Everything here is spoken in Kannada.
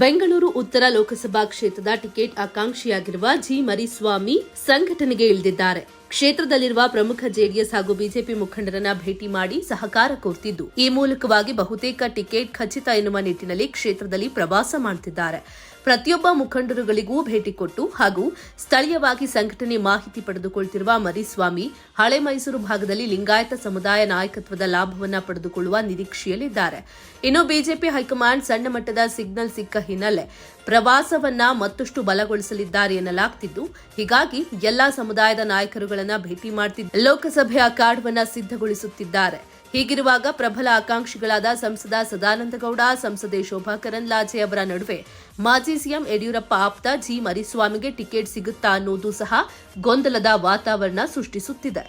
ಬೆಂಗಳೂರು ಉತ್ತರ ಲೋಕಸಭಾ ಕ್ಷೇತ್ರದ ಟಿಕೆಟ್ ಆಕಾಂಕ್ಷಿಯಾಗಿರುವ ಜಿ ಮರಿಸ್ವಾಮಿ ಸಂಘಟನೆಗೆ ಇಳಿದಿದ್ದಾರೆ. ಕ್ಷೇತ್ರದಲ್ಲಿರುವ ಪ್ರಮುಖ ಜೆಡಿಎಸ್ ಹಾಗೂ ಬಿಜೆಪಿ ಮುಖಂಡರನ್ನ ಭೇಟಿ ಮಾಡಿ ಸಹಕಾರ ಕೋರ್ತಿದ್ದು ಈ ಮೂಲಕವಾಗಿ ಬಹುತೇಕ ಟಿಕೆಟ್ ಖಚಿತ ಎನ್ನುವ ನಿಟ್ಟಿನಲ್ಲಿ ಕ್ಷೇತ್ರದಲ್ಲಿ ಪ್ರವಾಸ ಮಾಡುತ್ತಿದ್ದಾರೆ ಪ್ರತಿಯೊಬ್ಬ ಮುಖಂಡರುಗಳಿಗೂ ಭೇಟಿ ಕೊಟ್ಟು ಹಾಗೂ ಸ್ಥಳೀಯವಾಗಿ ಸಂಘಟನೆ ಮಾಹಿತಿ ಪಡೆದುಕೊಳ್ತಿರುವ ಮರಿಸ್ವಾಮಿ ಹಳೆ ಮೈಸೂರು ಭಾಗದಲ್ಲಿ ಲಿಂಗಾಯತ ಸಮುದಾಯ ನಾಯಕತ್ವದ ಲಾಭವನ್ನ ಪಡೆದುಕೊಳ್ಳುವ ನಿರೀಕ್ಷೆಯಲ್ಲಿದ್ದಾರೆ. ಇನ್ನು ಬಿಜೆಪಿ ಹೈಕಮಾಂಡ್ ಸಣ್ಣ ಮಟ್ಟದ ಸಿಗ್ನಲ್ ಸಿಕ್ಕ ಹಿನ್ನೆಲೆ ಪ್ರವಾಸವನ್ನ ಮತ್ತಷ್ಟು ಬಲಗೊಳಿಸಲಿದ್ದಾರೆ ಎನ್ನಲಾಗ್ತಿದ್ದು. ಹೀಗಾಗಿ ಎಲ್ಲಾ ಸಮುದಾಯದ ನಾಯಕರುಗಳನ್ನ ಭೇಟಿ ಮಾಡ್ತಿದ್ದ ಲೋಕಸಭೆಯ ಕಾರ್ಡ್ವನ್ನ ಸಿದ್ಧಗೊಳಿಸುತ್ತಿದ್ದಾರೆ. ಹೀಗಿರುವಾಗ ಪ್ರಬಲ ಆಕಾಂಕ್ಷಿಗಳಾದ ಸಂಸದ ಸದಾನಂದಗೌಡ, ಸಂಸದೆ ಶೋಭಾ ಕರಂದ್ಲಾಜೆ ಅವರ ನಡುವೆ ಮಾಜಿ ಸಿಎಂ ಯಡಿಯೂರಪ್ಪ ಆಪ್ತ ಜಿ ಮರಿಸ್ವಾಮಿಗೆ ಟಿಕೆಟ್ ಸಿಗುತ್ತಾ ಅನ್ನೋದು ಸಹ ಗೊಂದಲದ ವಾತಾವರಣ ಸೃಷ್ಟಿಸುತ್ತಿದೆ.